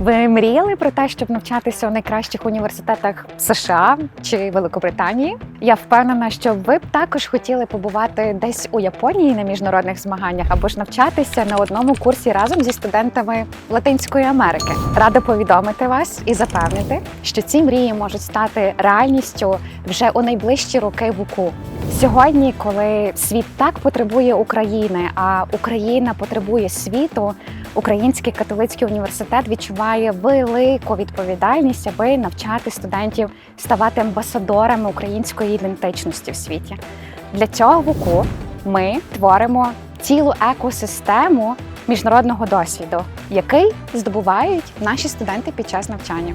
Ви мріяли про те, щоб навчатися у найкращих університетах США чи Великобританії? Я впевнена, що ви б також хотіли побувати десь у Японії на міжнародних змаганнях або ж навчатися на одному курсі разом зі студентами Латинської Америки. Рада повідомити вас і запевнити, що ці мрії можуть стати реальністю вже у найближчі роки в УКУ. Сьогодні, коли світ так потребує України, а Україна потребує світу, Український католицький університет відчуває велику відповідальність, аби навчати студентів ставати амбасадорами української ідентичності в світі. Для цього ВУКУ ми творимо цілу екосистему міжнародного досвіду, який здобувають наші студенти під час навчання.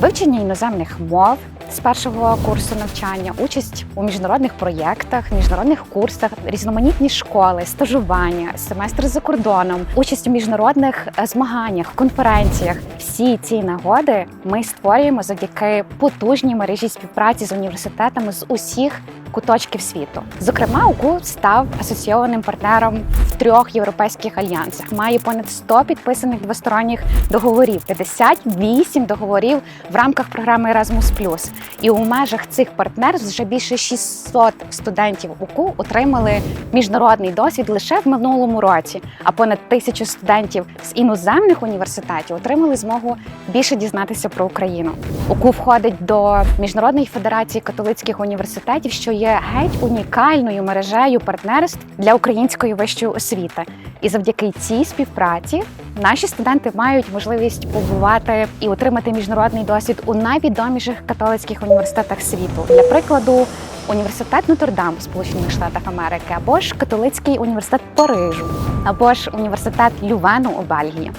Вивчення іноземних мов з першого курсу навчання, участь у міжнародних проєктах, міжнародних курсах, різноманітні школи, стажування, семестр за кордоном, участь у міжнародних е, змаганнях, конференціях. Всі ці нагоди ми створюємо завдяки потужній мережі співпраці з університетами з усіх куточків світу. Зокрема, УКУ став асоційованим партнером трьох європейських альянсах. Має понад 100 підписаних двосторонніх договорів, 58 договорів в рамках програми Erasmus+. І у межах цих партнерств вже більше 600 студентів УКУ отримали міжнародний досвід лише в минулому році. А понад тисячу студентів з іноземних університетів отримали змогу більше дізнатися про Україну. УКУ входить до міжнародної федерації католицьких університетів, що є геть унікальною мережею партнерств для української вищої освіти. І завдяки цій співпраці наші студенти мають можливість побувати і отримати міжнародний досвід у найвідоміших католицьких університетах світу. Для прикладу, університет Нотр-Дам в Сполучених Штатах Америки, або ж католицький університет Парижу, або ж університет Лювену у Бельгії.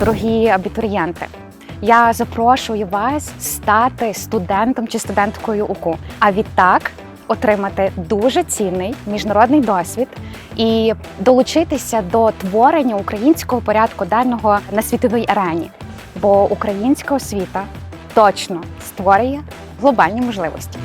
Дорогі абітурієнти, я запрошую вас стати студентом чи студенткою УКУ. А відтак отримати дуже цінний міжнародний досвід і долучитися до творення українського порядку денного на світовій арені. Бо українська освіта точно створює глобальні можливості.